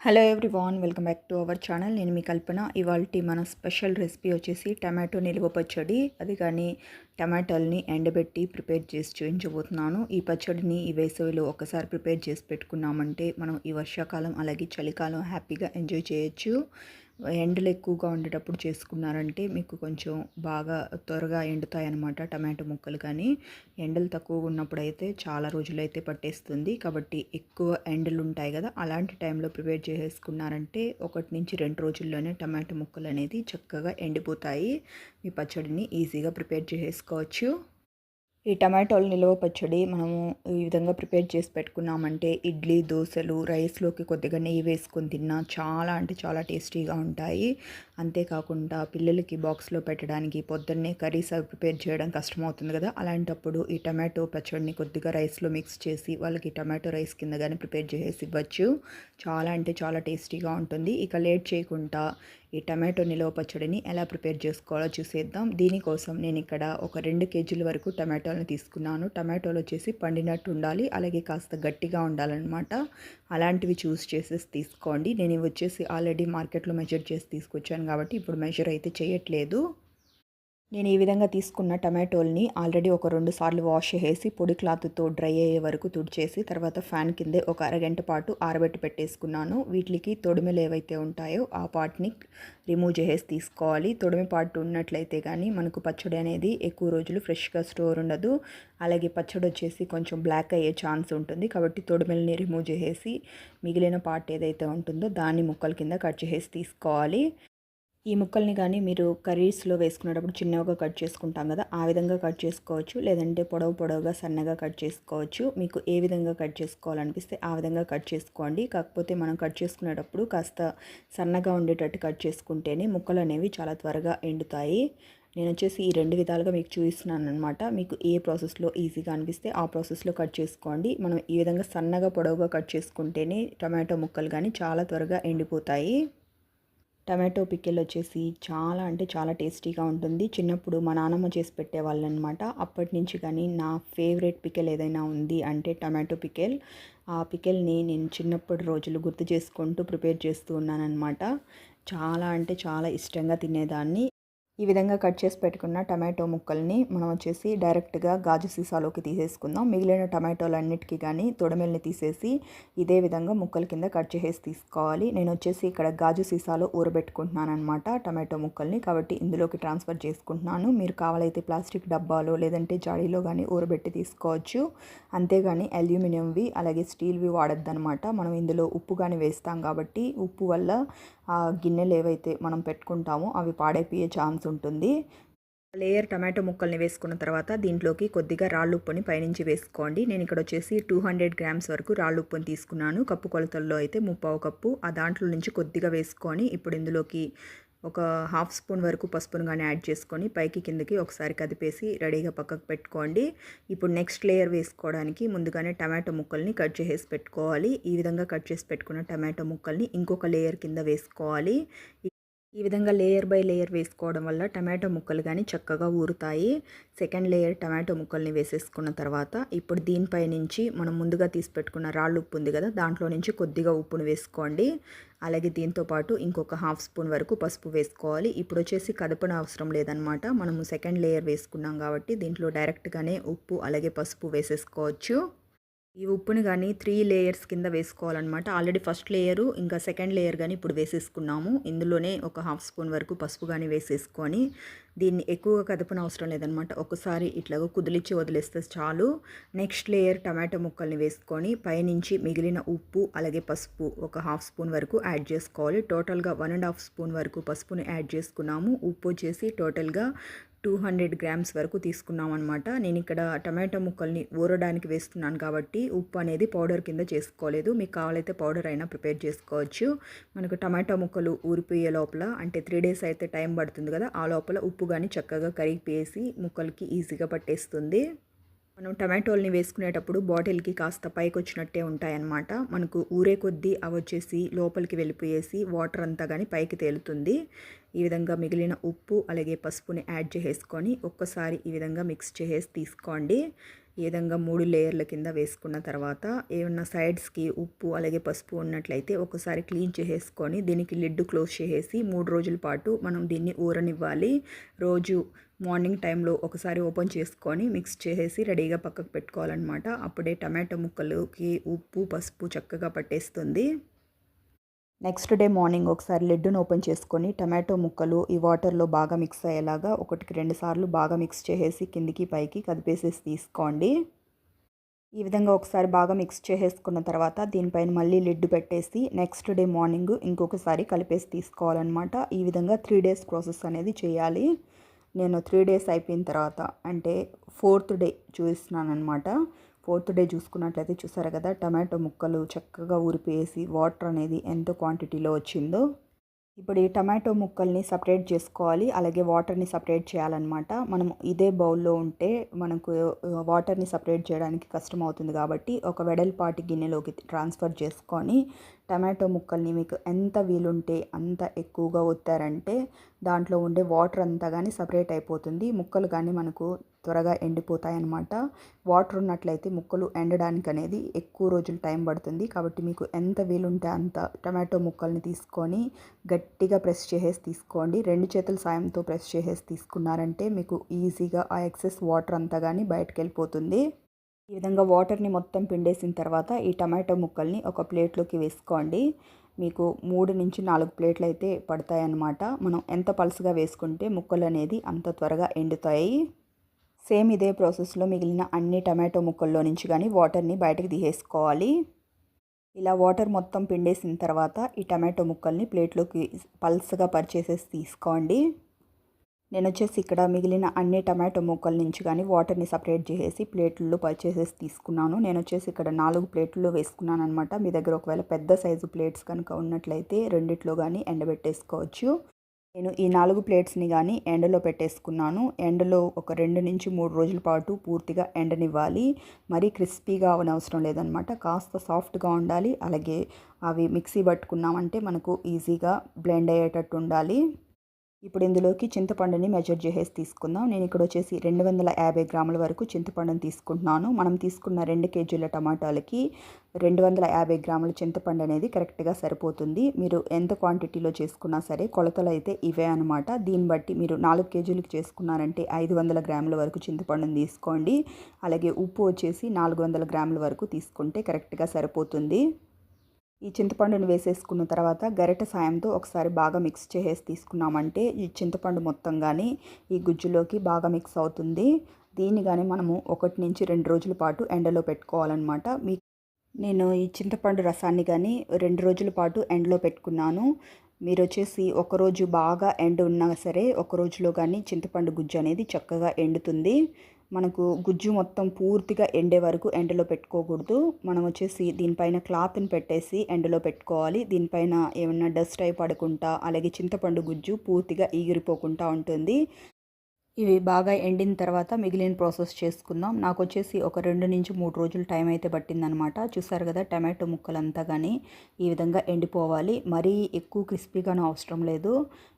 Hello everyone welcome back to our channel నేను మీ కల్పన. ఇవాళ మన స్పెషల్ రెసిపీ వచ్చేసి టమాటో నిల్వ పచ్చడి. అది కానీ టమాటాలని ఎండబెట్టి ప్రిపేర్ చేసి చూపించబోతున్నాను. ఈ పచ్చడిని ఈ వేసవిలో ఒకసారి ప్రిపేర్ చేసి పెట్టుకున్నామంటే మనం ఈ వర్షాకాలం అలాగే చలికాలం హ్యాపీగా ఎంజాయ్ చేయొచ్చు. ఎండలు ఎక్కువగా ఉండేటప్పుడు చేసుకున్నారంటే మీకు కొంచెం బాగా త్వరగా ఎండుతాయి అన్నమాట టమాటో ముక్కలు కానీ. ఎండలు తక్కువగా ఉన్నప్పుడు అయితే చాలా రోజులు అయితే పట్టేస్తుంది. కాబట్టి ఎక్కువ ఎండలు ఉంటాయి కదా అలాంటి టైంలో ప్రిపేర్ చేసేసుకున్నారంటే ఒకటి నుంచి రెండు రోజుల్లోనే టమాటో ముక్కలు అనేది చక్కగా ఎండిపోతాయి. మీ పచ్చడిని ఈజీగా ప్రిపేర్ చేసేసుకోవచ్చు ఈ టమాటోలు నిల్వ పచ్చడి మనము ఈ విధంగా ప్రిపేర్ చేసి పెట్టుకున్నామంటే ఇడ్లీ దోశలు రైస్లోకి కొద్దిగా నెయ్యి వేసుకొని తిన్నా చాలా అంటే చాలా టేస్టీగా ఉంటాయి. అంతేకాకుండా పిల్లలకి బాక్స్లో పెట్టడానికి పొద్దున్నే కర్రీస్ అవి ప్రిపేర్ చేయడం కష్టమవుతుంది కదా. అలాంటప్పుడు ఈ టమాటో పచ్చడిని కొద్దిగా రైస్లో మిక్స్ చేసి వాళ్ళకి టమాటో రైస్ కింద కానీ ప్రిపేర్ చేసి ఇవ్వచ్చు. చాలా అంటే చాలా టేస్టీగా ఉంటుంది. ఇక లేట్ చేయకుండా ఈ టమాటో నిలవ పచ్చడిని ఎలా ప్రిపేర్ చేసుకోవాలో చూసేద్దాం. దీనికోసం నేను ఇక్కడ ఒక రెండు కేజీల వరకు టమాటోలను తీసుకున్నాను. టమాటోలు వచ్చేసి పండినట్టు ఉండాలి అలాగే కాస్త గట్టిగా ఉండాలన్నమాట. అలాంటివి చూస్ చేసేసి తీసుకోండి. నేను వచ్చేసి ఆల్రెడీ మార్కెట్లో మెజర్ చేసి తీసుకొచ్చాను కాబట్టి ఇప్పుడు మెజర్ అయితే చేయట్లేదు. నేను ఈ విధంగా తీసుకున్న టమాటోల్ని ఆల్రెడీ ఒక రెండు సార్లు వాష్ చేసి పొడి క్లాత్తో డ్రై అయ్యే వరకు తుడిచేసి తర్వాత ఫ్యాన్ కిందే ఒక అరగంట పాటు ఆరబెట్టి పెట్టేసుకున్నాను. వీటికి తొడిమెలు ఏవైతే ఉంటాయో ఆ పార్ట్ని రిమూవ్ చేసేసి తీసుకోవాలి. తొడిమి పార్ట్ ఉన్నట్లయితే కానీ మనకు పచ్చడి అనేది ఎక్కువ రోజులు ఫ్రెష్గా స్టోర్ ఉండదు. అలాగే పచ్చడి వచ్చేసి కొంచెం బ్లాక్ అయ్యే ఛాన్స్ ఉంటుంది. కాబట్టి తొడిమెల్ని రిమూవ్ చేసేసి మిగిలిన పార్ట్ ఏదైతే ఉంటుందో దాన్ని ముక్కల కింద కట్ చేసేసి తీసుకోవాలి. ఈ ముక్కల్ని కానీ మీరు కర్రీస్లో వేసుకునేటప్పుడు చిన్నగా కట్ చేసుకుంటాం కదా ఆ విధంగా కట్ చేసుకోవచ్చు. లేదంటే పొడవు పొడవుగా సన్నగా కట్ చేసుకోవచ్చు. మీకు ఏ విధంగా కట్ చేసుకోవాలనిపిస్తే ఆ విధంగా కట్ చేసుకోండి. కాకపోతే మనం కట్ చేసుకునేటప్పుడు కాస్త సన్నగా ఉండేటట్టు కట్ చేసుకుంటేనే ముక్కలు అనేవి చాలా త్వరగా ఎండుతాయి. నేను వచ్చేసి ఈ రెండు విధాలుగా మీకు చూపిస్తున్నాను అనమాట మీకు ఏ ప్రాసెస్లో ఈజీగా అనిపిస్తే ఆ ప్రాసెస్లో కట్ చేసుకోండి. మనం ఈ విధంగా సన్నగా పొడవుగా కట్ చేసుకుంటేనే టమాటో ముక్కలు కానీ చాలా త్వరగా ఎండిపోతాయి. టమాటో పిక్కిల్ వచ్చేసి చాలా అంటే చాలా టేస్టీగా ఉంటుంది. చిన్నప్పుడు మా నాన్నమ్మ చేసి పెట్టేవాళ్ళు అనమాట అప్పటి నుంచి కానీ నా ఫేవరెట్ పికెల్ ఏదైనా ఉంది అంటే టమాటో పికెల్ ఆ పికెల్ని నేను చిన్నప్పటి రోజులు గుర్తు చేసుకుంటూ ప్రిపేర్ చేస్తూ ఉన్నానన్నమాట చాలా అంటే చాలా ఇష్టంగా తినేదాన్ని. ఈ విధంగా కట్ చేసి పెట్టుకున్న టమాటో ముక్కల్ని మనం వచ్చేసి డైరెక్ట్గా గాజు సీసాలోకి తీసేసుకుందాం. మిగిలిన టమాటోలన్నిటికీ కానీ తొడమెల్ని తీసేసి ఇదే విధంగా ముక్కల కింద కట్ చేసేసి తీసుకోవాలి. నేను వచ్చేసి ఇక్కడ గాజు సీసాలో ఊరబెట్టుకుంటున్నాను అనమాట టమాటో ముక్కల్ని. కాబట్టి ఇందులోకి ట్రాన్స్ఫర్ చేసుకుంటున్నాను. మీరు కావాలైతే ప్లాస్టిక్ డబ్బాలో లేదంటే జాడీలో కానీ ఊరబెట్టి తీసుకోవచ్చు. అంతేగాని అల్యూమినియంవి అలాగే స్టీల్వి వాడద్దనమాట మనం ఇందులో ఉప్పు కానీ వేస్తాం కాబట్టి ఉప్పు వల్ల ఆ గిన్నెలు ఏవైతే మనం పెట్టుకుంటామో అవి పాడైపోయే ఛాన్స్ ఉంటుంది. లేయర్ టమాటో ముక్కల్ని వేసుకున్న తర్వాత దీంట్లోకి కొద్దిగా రాళ్ళు ఉప్పుని పైనుంచి వేసుకోండి. నేను ఇక్కడ వచ్చేసి టూ హండ్రెడ్ గ్రామ్స్ వరకు రాళ్ళు ఉప్పుని తీసుకున్నాను. కప్పు కొలతల్లో అయితే ముప్పావు కప్పు. ఆ దాంట్లో నుంచి కొద్దిగా వేసుకొని ఇప్పుడు ఇందులోకి ఒక హాఫ్ స్పూన్ వరకు పసుపును కానీ యాడ్ చేసుకొని పైకి కిందకి ఒకసారి కదిపేసి రెడీగా పక్కకు పెట్టుకోండి. ఇప్పుడు నెక్స్ట్ లేయర్ వేసుకోవడానికి ముందుగానే టమాటో ముక్కల్ని కట్ చేసి పెట్టుకోవాలి. ఈ విధంగా కట్ చేసి పెట్టుకున్న టమాటో ముక్కల్ని ఇంకొక లేయర్ కింద వేసుకోవాలి. ఈ విధంగా లేయర్ బై లేయర్ వేసుకోవడం వల్ల టమాటో ముక్కలు కానీ చక్కగా ఊరుతాయి. సెకండ్ లేయర్ టమాటో ముక్కల్ని వేసేసుకున్న తర్వాత ఇప్పుడు దీనిపై నుంచి మనం ముందుగా తీసి పెట్టుకున్న రాళ్ళు ఉప్పు ఉంది కదా దాంట్లో నుంచి కొద్దిగా ఉప్పును వేసుకోండి. అలాగే దీంతో పాటు ఇంకొక హాఫ్ స్పూన్ వరకు పసుపు వేసుకోవాలి. ఇప్పుడు వచ్చేసి కదపన అవసరం లేదనమాట మనము సెకండ్ లేయర్ వేసుకున్నాం కాబట్టి దీంట్లో డైరెక్ట్గానే ఉప్పు అలాగే పసుపు వేసేసుకోవచ్చు. ఈ ఉప్పుని కానీ త్రీ లేయర్స్ కింద వేసుకోవాలన్నమాట. ఆల్రెడీ ఫస్ట్ లేయరు ఇంకా సెకండ్ లేయర్ కానీ ఇప్పుడు వేసేసుకున్నాము. ఇందులోనే ఒక హాఫ్ స్పూన్ వరకు పసుపు కానీ వేసేసుకొని దీన్ని ఎక్కువగా కదపన అవసరం లేదనమాట. ఒకసారి ఇట్లాగో కుదిలిచ్చి వదిలేస్తే చాలు. నెక్స్ట్ లేయర్ టమాటో ముక్కల్ని వేసుకొని పైనుంచి మిగిలిన ఉప్పు అలాగే పసుపు ఒక హాఫ్ స్పూన్ వరకు యాడ్ చేసుకోవాలి. టోటల్గా వన్ అండ్ హాఫ్ స్పూన్ వరకు పసుపుని యాడ్ చేసుకున్నాము. ఉప్పు వచ్చేసి టోటల్గా టూ హండ్రెడ్ గ్రామ్స్ వరకు తీసుకున్నాం అనమాట. నేను ఇక్కడ టమాటో ముక్కల్ని ఊరడానికి వేస్తున్నాను కాబట్టి ఉప్పు అనేది పౌడర్ కింద చేసుకోలేదు. మీకు కావాలైతే పౌడర్ అయినా ప్రిపేర్ చేసుకోవచ్చు. మనకు టమాటో ముక్కలు ఊరిపోయే లోపల అంటే త్రీ డేస్ అయితే టైం పడుతుంది కదా ఆ లోపల ఉప్పు ఉప్పు కానీ చక్కగా కరిగిపోయేసి ముక్కలకి ఈజీగా పట్టేస్తుంది. మనం టమాటోల్ని వేసుకునేటప్పుడు బాటిల్కి కాస్త పైకి వచ్చినట్టే ఉంటాయన్నమాట. మనకు ఊరే కొద్దీ అవి వచ్చేసి లోపలికి వెళ్ళిపోయేసి వాటర్ అంతా కానీ పైకి తేలుతుంది. ఈ విధంగా మిగిలిన ఉప్పు అలాగే పసుపుని యాడ్ చేసేసుకొని ఒక్కసారి ఈ విధంగా మిక్స్ చేసేసి తీసుకోండి. ఈ విధంగా మూడు లేయర్ల కింద వేసుకున్న తర్వాత ఏమన్నా సైడ్స్కి ఉప్పు అలాగే పసుపు ఉన్నట్లయితే ఒకసారి క్లీన్ చేసేసుకొని దీనికి లిడ్ క్లోజ్ చేసేసి మూడు రోజుల పాటు మనం దీన్ని ఊరనివ్వాలి. రోజు మార్నింగ్ టైంలో ఒకసారి ఓపెన్ చేసుకొని మిక్స్ చేసేసి రెడీగా పక్కకు పెట్టుకోవాలన్నమాట. అప్పుడే టమాటో ముక్కలకి ఉప్పు పసుపు చక్కగా పట్టేస్తుంది. నెక్స్ట్ డే మార్నింగ్ ఒకసారి లెడ్డును ఓపెన్ చేసుకొని టమాటో ముక్కలు ఈ వాటర్లో బాగా మిక్స్ అయ్యేలాగా ఒకటికి రెండు సార్లు బాగా మిక్స్ చేసేసి కిందికి పైకి కదిపేసేసి తీసుకోండి. ఈ విధంగా ఒకసారి బాగా మిక్స్ చేసేసుకున్న తర్వాత దీనిపైన మళ్ళీ లిడ్ పెట్టేసి నెక్స్ట్ డే మార్నింగ్ ఇంకొకసారి కలిపేసి తీసుకోవాలన్నమాట. ఈ విధంగా త్రీ డేస్ ప్రాసెస్ అనేది చేయాలి. నేను త్రీ డేస్ అయిపోయిన తర్వాత అంటే ఫోర్త్ డే చూపిస్తున్నాను అనమాట ఫోర్త్ డే చూసుకున్నట్లయితే చూసారు కదా టమాటో ముక్కలు చక్కగా ఊరిపేసి వాటర్ అనేది ఎంత క్వాంటిటీలో వచ్చిందో. ఇప్పుడు ఈ టమాటో ముక్కల్ని సపరేట్ చేసుకోవాలి అలాగే వాటర్ని సపరేట్ చేయాలన్నమాట. మనం ఇదే బౌల్లో ఉంటే మనకు వాటర్ని సపరేట్ చేయడానికి కష్టం అవుతుంది కాబట్టి ఒక వెడల్పాటి గిన్నెలోకి ట్రాన్స్ఫర్ చేసుకొని టమాటో ముక్కల్ని మీకు ఎంత వీలుంటే అంత ఎక్కువగా ఒత్తారంటే దాంట్లో ఉండే వాటర్ అంతా కానీ సపరేట్ అయిపోతుంది. ముక్కలు కానీ మనకు త్వరగా ఎండిపోతాయి అన్నమాట వాటర్ ఉన్నట్లయితే ముక్కలు ఎండడానికి అనేది ఎక్కువ రోజులు టైం పడుతుంది. కాబట్టి మీకు ఎంత వీలుంటే అంత టమాటో ముక్కల్ని తీసుకొని గట్టిగా ప్రెస్ చేసేసి తీసుకోండి. రెండు చేతుల సాయంతో ప్రెస్ చేసేసి తీసుకున్నారంటే మీకు ఈజీగా ఆ ఎక్సెస్ వాటర్ అంతా కానీ బయటకు వెళ్ళిపోతుంది ఈ విధంగా వాటర్ని మొత్తం పిండేసిన తర్వాత ఈ టమాటో ముక్కల్ని ఒక ప్లేట్లోకి వేసుకోండి. మీకు మూడు నుంచి నాలుగు ప్లేట్లు అయితే పడతాయి అన్నమాట మనం ఎంత పలుసుగా వేసుకుంటే ముక్కలు అనేది అంత త్వరగా ఎండుతాయి. సేమ్ ఇదే ప్రాసెస్లో మిగిలిన అన్ని టమాటో ముక్కల్లో నుంచి కానీ వాటర్ని బయటకు తీసేసుకోవాలి. ఇలా వాటర్ మొత్తం పిండేసిన తర్వాత ఈ టమాటో ముక్కల్ని ప్లేట్లోకి పల్స్గా పరిచేసేసి తీసుకోండి. నేను వచ్చేసి ఇక్కడ మిగిలిన అన్ని టమాటో ముక్కల నుంచి కానీ వాటర్ని సపరేట్ చేసేసి ప్లేట్లలో పర్చేసేసి తీసుకున్నాను. నేను వచ్చేసి ఇక్కడ నాలుగు ప్లేట్లలో వేసుకున్నాను అనమాట మీ దగ్గర ఒకవేళ పెద్ద సైజు ప్లేట్స్ కనుక ఉన్నట్లయితే రెండిట్లో కానీ ఎండబెట్టేసుకోవచ్చు. నేను ఈ నాలుగు ప్లేట్స్ని కానీ ఎండలో పెట్టేసుకున్నాను. ఎండలో ఒక రెండు నుంచి మూడు రోజుల పాటు పూర్తిగా ఎండనివ్వాలి. మరీ క్రిస్పీగా అవనవసరం లేదనమాట కాస్త సాఫ్ట్గా ఉండాలి. అలాగే అవి మిక్సీ పట్టుకున్నామంటే మనకు ఈజీగా బ్లెండ్ అయ్యేటట్టు ఉండాలి. ఇప్పుడు ఇందులోకి చింతపండుని మెజర్ చేసేసి తీసుకుందాం. నేను ఇక్కడ వచ్చేసి రెండు వందల యాభై గ్రాముల వరకు చింతపండుని తీసుకుంటున్నాను. మనం తీసుకున్న రెండు కేజీల టమాటాలకి రెండు వందల యాభై గ్రాముల చింతపండు అనేది కరెక్ట్గా సరిపోతుంది. మీరు ఎంత క్వాంటిటీలో చేసుకున్నా సరే కొలతలు అయితే ఇవే అనమాట దీన్ని బట్టి మీరు నాలుగు కేజీలకు చేసుకున్నారంటే ఐదు వందల గ్రాముల వరకు చింతపండుని తీసుకోండి. అలాగే ఉప్పు వచ్చేసి నాలుగు వందల గ్రాముల వరకు తీసుకుంటే కరెక్ట్గా సరిపోతుంది. ఈ చింతపండును వేసేసుకున్న తర్వాత గరిట సాయంతో ఒకసారి బాగా మిక్స్ చేసేసి తీసుకున్నామంటే ఈ చింతపండు మొత్తం కానీ ఈ గుజ్జులోకి బాగా మిక్స్ అవుతుంది. దీన్ని కానీ మనము ఒకటి నుంచి రెండు రోజుల పాటు ఎండలో పెట్టుకోవాలన్నమాట. మీ నేను ఈ చింతపండు రసాన్ని కానీ రెండు రోజుల పాటు ఎండలో పెట్టుకున్నాను. మీరు వచ్చేసి ఒకరోజు బాగా ఎండ ఉన్నా సరే ఒక రోజులో కానీ చింతపండు గుజ్జు అనేది చక్కగా ఎండుతుంది. మనకు గుజ్జు మొత్తం పూర్తిగా ఎండే వరకు ఎండలో పెట్టుకోకూడదు. మనం వచ్చేసి దీనిపైన క్లాత్ని పెట్టేసి ఎండలో పెట్టుకోవాలి. దీనిపైన ఏమన్నా డస్ట్ అయి పడకుండా అలాగే చింతపండు గుజ్జు పూర్తిగా ఈగిరిపోకుండా ఉంటుంది. ఇవి బాగా ఎండిన తర్వాత మిగిలిన ప్రాసెస్ చేసుకుందాం. నాకు వచ్చేసి ఒక రెండు నుంచి మూడు రోజులు టైం అయితే పట్టిందనమాట. చూసారు కదా టమాటో ముక్కలంతా కానీ ఈ విధంగా ఎండిపోవాలి. మరీ ఎక్కువ క్రిస్పీగానే అవసరం లేదు.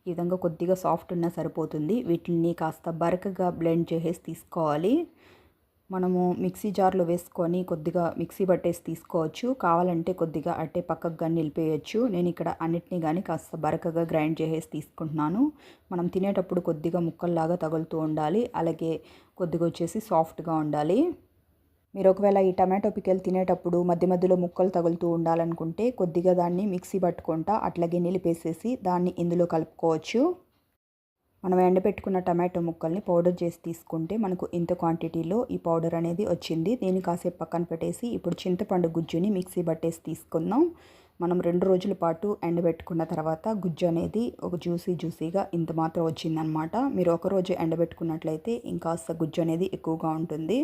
ఈ విధంగా కొద్దిగా సాఫ్ట్ ఉన్నా సరిపోతుంది. వీటిని కాస్త బరకగా బ్లెండ్ చేసేసి తీసుకోవాలి. మనము మిక్సీ జార్లో వేసుకొని కొద్దిగా మిక్సీ పట్టేసి తీసుకోవచ్చు. కావాలంటే కొద్దిగా అట్టే పక్కకు కానీ నిలిపేయచ్చు. నేను ఇక్కడ అన్నిటినీ కానీ కాస్త బరకగా గ్రైండ్ చేసేసి తీసుకుంటున్నాను. మనం తినేటప్పుడు కొద్దిగా ముక్కల్లాగా తగులుతూ ఉండాలి. అలాగే కొద్దిగా వచ్చేసి సాఫ్ట్గా ఉండాలి. మీరు ఒకవేళ ఈ టమాటో పికెల్ తినేటప్పుడు మధ్య మధ్యలో ముక్కలు తగులుతూ ఉండాలనుకుంటే కొద్దిగా దాన్ని మిక్సీ పట్టుకుంటా అట్లాగే నిలిపేసేసి దాన్ని ఇందులో కలుపుకోవచ్చు. మనం ఎండబెట్టుకున్న టమాటో ముక్కల్ని పౌడర్ చేసి తీసుకుంటే మనకు ఇంత క్వాంటిటీలో ఈ పౌడర్ అనేది వచ్చింది. దీన్ని కాసేపు పక్కన పెట్టేసి ఇప్పుడు చింతపండు గుజ్జుని మిక్సీ పట్టేసి తీసుకుందాం. మనం రెండు రోజుల పాటు ఎండబెట్టుకున్న తర్వాత గుజ్జు అనేది ఒక జ్యూసీ జ్యూసీగా ఇంత మాత్రం వచ్చిందనమాట. మీరు ఒకరోజు ఎండబెట్టుకున్నట్లయితే ఇంకాస్త గుజ్జు అనేది ఎక్కువగా ఉంటుంది.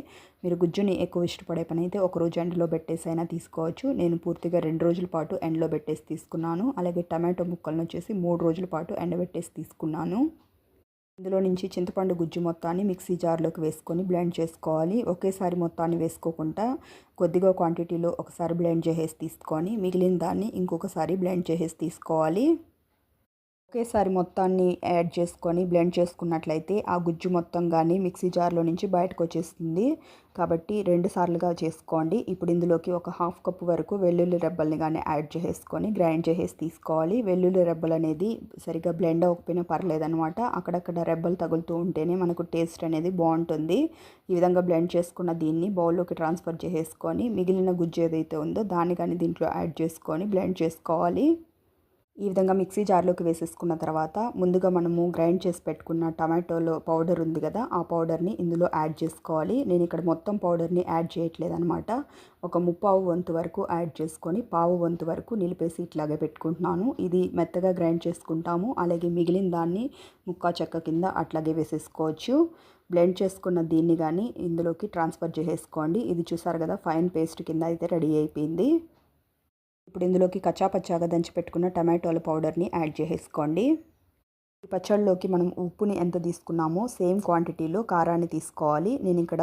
మీరు గుజ్జుని ఎక్కువ ఇష్టపడే పని అయితే ఒకరోజు ఎండలో పెట్టేసి అయినా తీసుకోవచ్చు. నేను పూర్తిగా రెండు రోజుల పాటు ఎండలో పెట్టేసి తీసుకున్నాను. అలాగే టమాటో ముక్కలను వచ్చేసి మూడు రోజుల పాటు ఎండబెట్టేసి తీసుకున్నాను. ఇందులో నుంచి చింతపండు గుజ్జు మొత్తాన్ని మిక్సీ జార్లోకి వేసుకొని బ్లెండ్ చేసుకోవాలి. ఒకేసారి మొత్తాన్ని వేసుకోకుండా కొద్దిగా క్వాంటిటీలో ఒకసారి బ్లెండ్ చేసేసి తీసుకొని మిగిలిన దాన్ని ఇంకొకసారి బ్లెండ్ చేసేసి తీసుకోవాలి. ఒకేసారి మొత్తాన్ని యాడ్ చేసుకొని బ్లెండ్ చేసుకున్నట్లయితే ఆ గుజ్జు మొత్తం కానీ మిక్సీ జార్లో నుంచి బయటకు వచ్చేస్తుంది. కాబట్టి రెండు సార్లుగా చేసుకోండి. ఇప్పుడు ఇందులోకి ఒక హాఫ్ కప్ వరకు వెల్లుల్లి రెబ్బల్ని కానీ యాడ్ చేసుకొని గ్రైండ్ చేసేసి తీసుకోవాలి. వెల్లుల్లి రెబ్బలు అనేది సరిగ్గా బ్లెండ్ అవ్వకపోయినా పర్లేదనమాట అక్కడక్కడ రెబ్బలు తగులుతూ ఉంటేనే మనకు టేస్ట్ అనేది బాగుంటుంది. ఈ విధంగా బ్లెండ్ చేసుకున్న దీన్ని బౌల్లోకి ట్రాన్స్ఫర్ చేసేసుకొని మిగిలిన గుజ్జు ఏదైతే ఉందో దాన్ని కానీ దీంట్లో యాడ్ చేసుకొని బ్లెండ్ చేసుకోవాలి. ఈ విధంగా మిక్సీ జార్లోకి వేసేసుకున్న తర్వాత ముందుగా మనము గ్రైండ్ చేసి పెట్టుకున్న టమాటోలో పౌడర్ ఉంది కదా ఆ పౌడర్ని ఇందులో యాడ్ చేసుకోవాలి. నేను ఇక్కడ మొత్తం పౌడర్ని యాడ్ చేయట్లేదనమాట ఒక ముప్పావు వంతు వరకు యాడ్ చేసుకొని పావు వంతు వరకు నిలిపేసి ఇట్లాగే పెట్టుకుంటున్నాను. ఇది మెత్తగా గ్రైండ్ చేసుకుంటాము. అలాగే మిగిలిన దాన్ని ముక్కా చెక్క కింద అట్లాగే వేసేసుకోవచ్చు. బ్లెండ్ చేసుకున్న దీన్ని కానీ ఇందులోకి ట్రాన్స్ఫర్ చేసేసుకోండి. ఇది చూసారు కదా ఫైన్ పేస్ట్ కింద అయితే రెడీ అయిపోయింది. ఇప్పుడు ఇందులోకి కచ్చాపచ్చాగా దంచి పెట్టుకున్న టమాటోల పౌడర్ని యాడ్ చేసేసుకోండి ఈ పచ్చళ్ళలోకి మనం ఉప్పుని ఎంత తీసుకున్నామో సేమ్ క్వాంటిటీలో కారాన్ని తీసుకోవాలి. నేను ఇక్కడ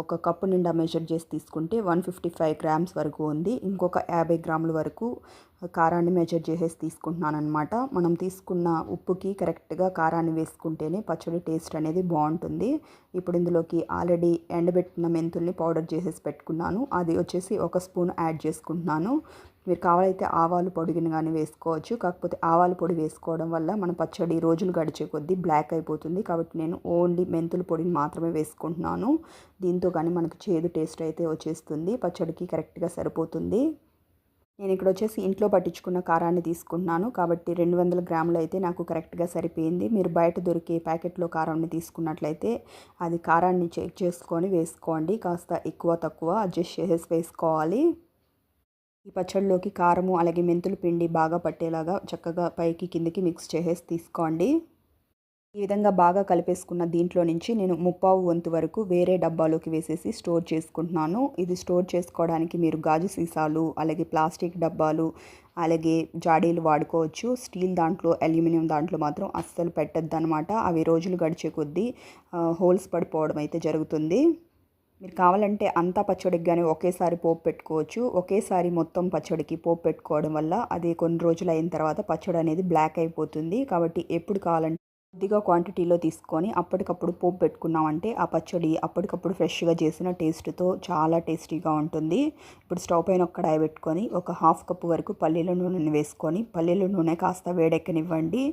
ఒక కప్పు నిండా మెజర్ చేసి తీసుకుంటే వన్ ఫిఫ్టీ ఫైవ్ గ్రామ్స్ వరకు ఉంది. ఇంకొక యాభై గ్రాముల వరకు కారాన్ని మెజర్ చేసేసి తీసుకుంటున్నాను అనమాట మనం తీసుకున్న ఉప్పుకి కరెక్ట్గా కారాన్ని వేసుకుంటేనే పచ్చడి టేస్ట్ అనేది బాగుంటుంది. ఇప్పుడు ఇందులోకి ఆల్రెడీ ఎండబెట్టిన మెంతుల్ని పౌడర్ చేసేసి పెట్టుకున్నాను. అది వచ్చేసి ఒక స్పూన్ యాడ్ చేసుకుంటున్నాను. మీరు కావాలైతే ఆవాలు పొడిగిన కానీ వేసుకోవచ్చు. కాకపోతే ఆవాల పొడి వేసుకోవడం వల్ల మన పచ్చడి రోజులు గడిచే కొద్దీ బ్లాక్ అయిపోతుంది. కాబట్టి నేను ఓన్లీ మెంతుల పొడిని మాత్రమే వేసుకుంటున్నాను. దీంతో కానీ మనకు చేదు టేస్ట్ అయితే వచ్చేస్తుంది. పచ్చడికి కరెక్ట్గా సరిపోతుంది. నేను ఇక్కడ వచ్చేసి ఇంట్లో పట్టించుకున్న కారాన్ని తీసుకుంటున్నాను. కాబట్టి రెండు వందల గ్రాములు అయితే నాకు కరెక్ట్గా సరిపోయింది. మీరు బయట దొరికే ప్యాకెట్లో కారాన్ని తీసుకున్నట్లయితే అది కారాన్ని చెక్ చేసుకొని వేసుకోండి. కాస్త ఎక్కువ తక్కువ అడ్జస్ట్ చేసేసి వేసుకోవాలి. ఈ పచ్చడిలోకి కారము అలాగే మెంతులు పిండి బాగా పట్టేలాగా చక్కగా పైకి కిందికి మిక్స్ చేసేసి తీసుకోండి. ఈ విధంగా బాగా కలిపేసుకున్న దీంట్లో నుంచి నేను ముప్పావు వంతు వరకు వేరే డబ్బాలోకి వేసేసి స్టోర్ చేసుకుంటున్నాను. ఇది స్టోర్ చేసుకోవడానికి మీరు గాజు సీసాలు అలాగే ప్లాస్టిక్ డబ్బాలు అలాగే జాడీలు వాడుకోవచ్చు. స్టీల్ దాంట్లో అల్యూమినియం దాంట్లో మాత్రం అస్సలు పెట్టద్దు అనమాట అవి రోజులు గడిచే కొద్దీ హోల్స్ పడిపోవడం అయితే జరుగుతుంది. మీరు కావాలంటే అంతా పచ్చడికి కానీ ఒకేసారి పోపు పెట్టుకోవచ్చు. ఒకేసారి మొత్తం పచ్చడికి పోపు పెట్టుకోవడం వల్ల అది కొన్ని రోజులు అయిన తర్వాత పచ్చడి అనేది బ్లాక్ అయిపోతుంది. కాబట్టి ఎప్పుడు కావాలంటే కొద్దిగా క్వాంటిటీలో తీసుకొని అప్పటికప్పుడు పోపు పెట్టుకున్నామంటే ఆ పచ్చడి అప్పటికప్పుడు ఫ్రెష్గా చేసిన టేస్ట్తో చాలా టేస్టీగా ఉంటుంది. ఇప్పుడు స్టవ్ పైన ఒక కడాయి పెట్టుకొని ఒక హాఫ్ కప్ వరకు పల్లీల నూనెని వేసుకొని పల్లీల నూనె కాస్త వేడెక్కనివ్వండి.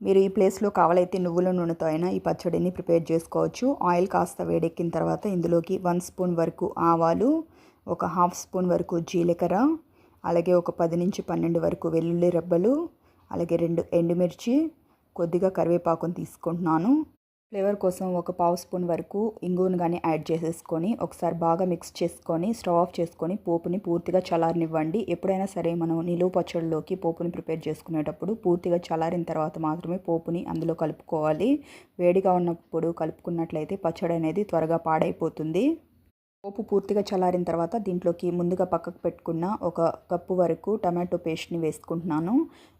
మీరు ఈ ప్లేస్లో కావాలైతే నువ్వుల నూనెతో అయినా ఈ పచ్చడిని ప్రిపేర్ చేసుకోవచ్చు. ఆయిల్ కాస్త వేడెక్కిన తర్వాత ఇందులోకి వన్ స్పూన్ వరకు ఆవాలు ఒక హాఫ్ స్పూన్ వరకు జీలకర్ర అలాగే ఒక పది నుంచి పన్నెండు వరకు వెల్లుల్లి రెబ్బలు అలాగే రెండు ఎండుమిర్చి కొద్దిగా కరివేపాకుని తీసుకుంటున్నాను. ఫ్లేవర్ కోసం ఒక పావు స్పూన్ వరకు ఇంగువను కానీ యాడ్ చేసేసుకొని ఒకసారి బాగా మిక్స్ చేసుకొని స్టవ్ ఆఫ్ చేసుకొని పోపుని పూర్తిగా చల్లారనివ్వండి. ఎప్పుడైనా సరే మనం నిలువ పచ్చడిలోకి పోపుని ప్రిపేర్ చేసుకునేటప్పుడు పూర్తిగా చల్లారిన తర్వాత మాత్రమే పోపుని అందులో కలుపుకోవాలి. వేడిగా ఉన్నప్పుడు కలుపుకున్నట్లయితే పచ్చడి అనేది త్వరగా పాడైపోతుంది. పోపు పూర్తిగా చల్లారిన తర్వాత దీంట్లోకి ముందుగా పక్కకు పెట్టుకున్న ఒక కప్పు వరకు టమాటో పేస్ట్ని వేసుకుంటున్నాను.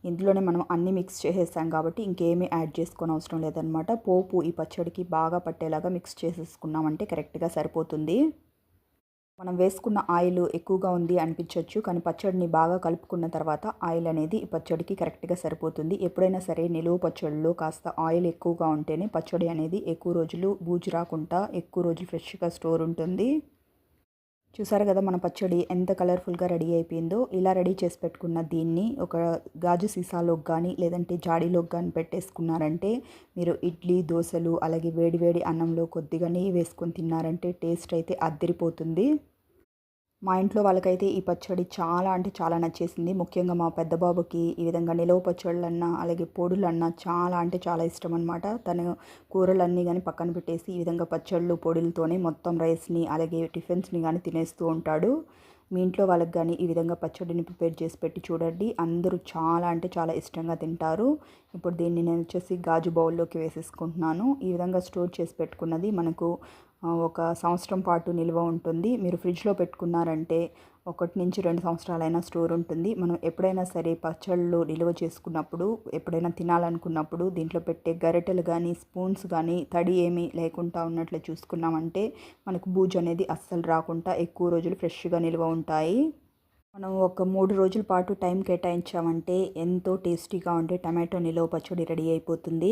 ఇందులోనే మనం అన్ని మిక్స్ చేసేసాం కాబట్టి ఇంకేమీ యాడ్ చేసుకొని అవసరం లేదనమాట పోపు ఈ పచ్చడికి బాగా పట్టేలాగా మిక్స్ చేసేసుకున్నామంటే కరెక్ట్గా సరిపోతుంది. మనం వేసుకున్న ఆయిల్ ఎక్కువగా ఉంది అనిపించవచ్చు కానీ పచ్చడిని బాగా కలుపుకున్న తర్వాత ఆయిల్ అనేది ఈ పచ్చడికి కరెక్ట్గా సరిపోతుంది. ఎప్పుడైనా సరే నిలువ పచ్చడిలో కాస్త ఆయిల్ ఎక్కువగా ఉంటేనే పచ్చడి అనేది ఎక్కువ రోజులు బూజు రాకుండా ఎక్కువ రోజులు ఫ్రెష్గా స్టోర్ ఉంటుంది. చూసారు కదా మన పచ్చడి ఎంత కలర్ఫుల్గా రెడీ అయిపోయిందో. ఇలా రెడీ చేసి పెట్టుకున్న దీన్ని ఒక గాజు సీసాలోకి కానీ లేదంటే జాడీలోకి కానీ పెట్టేసుకున్నారంటే మీరు ఇడ్లీ దోశలు అలాగే వేడివేడి అన్నంలో కొద్దిగా నెయ్యి వేసుకొని తిన్నారంటే టేస్ట్ అయితే అద్దరిపోతుంది. మా ఇంట్లో వాళ్ళకైతే ఈ పచ్చడి చాలా అంటే చాలా నచ్చేసింది. ముఖ్యంగా మా పెద్ద బాబుకి ఈ విధంగా నిలవ పచ్చళ్ళన్నా అలాగే పొడులన్నా చాలా అంటే చాలా ఇష్టం అనమాట తను కూరలన్నీ కానీ పక్కన పెట్టేసి ఈ విధంగా పచ్చళ్ళు పొడులతోనే మొత్తం రైస్ని అలాగే టిఫిన్స్ని కానీ తినేస్తూ ఉంటాడు. మీ ఇంట్లో వాళ్ళకి కానీ ఈ విధంగా పచ్చడిని ప్రిపేర్ చేసి పెట్టి చూడండి. అందరూ చాలా అంటే చాలా ఇష్టంగా తింటారు. ఇప్పుడు దీన్ని నేను వచ్చేసి గాజు బౌల్లోకి వేసేసుకుంటున్నాను. ఈ విధంగా స్టోర్ చేసి పెట్టుకున్నది మనకు ఒక సంవత్సరం పాటు నిల్వ ఉంటుంది. మీరు ఫ్రిడ్జ్లో పెట్టుకున్నారంటే ఒకటి నుంచి రెండు సంవత్సరాలైనా స్టోర్ ఉంటుంది. మనం ఎప్పుడైనా సరే పచ్చళ్ళు నిల్వ చేసుకున్నప్పుడు ఎప్పుడైనా తినాలనుకున్నప్పుడు దీంట్లో పెట్టే గరిటెలు కానీ స్పూన్స్ కానీ తడి ఏమీ లేకుండా ఉన్నట్లు చూసుకున్నామంటే మనకు బూజు అనేది అస్సలు రాకుండా ఎక్కువ రోజులు ఫ్రెష్గా నిల్వ ఉంటాయి. మనం ఒక మూడు రోజుల పాటు టైం కేటాయించామంటే ఎంతో టేస్టీగా ఉండే టమాటో నిలవ పచ్చడి రెడీ అయిపోతుంది.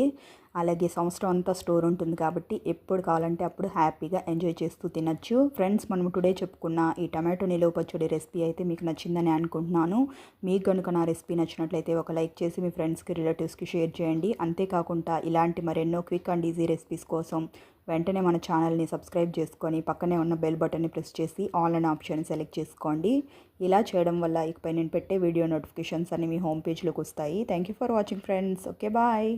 అలాగే సంవత్సరం అంతా స్టోర్ ఉంటుంది కాబట్టి ఎప్పుడు కావాలంటే అప్పుడు హ్యాపీగా ఎంజాయ్ చేస్తూ తినచ్చు. ఫ్రెండ్స్ మనం టుడే చెప్పుకున్న ఈ టమాటో నిలువ పచ్చడి రెసిపీ అయితే మీకు నచ్చిందని అనుకుంటున్నాను. మీకు కనుక నా రెసిపీ నచ్చినట్లయితే ఒక లైక్ చేసి మీ ఫ్రెండ్స్కి రిలేటివ్స్కి షేర్ చేయండి. అంతేకాకుండా ఇలాంటి మరెన్నో క్విక్ అండ్ ఈజీ రెసిపీస్ కోసం వెంటనే మన ఛానల్ని సబ్స్క్రైబ్ చేసుకొని పక్కనే ఉన్న బెల్ బటన్ని ప్రెస్ చేసి ఆల్ ఆప్షన్ సెలెక్ట్ చేసుకోండి. ఇలా చేయడం వల్ల ఇకపై నేను పెట్టే వీడియో నోటిఫికేషన్స్ అన్ని మీ హోమ్ పేజ్లోకి వస్తాయి. Thank you for watching friends. Okay bye.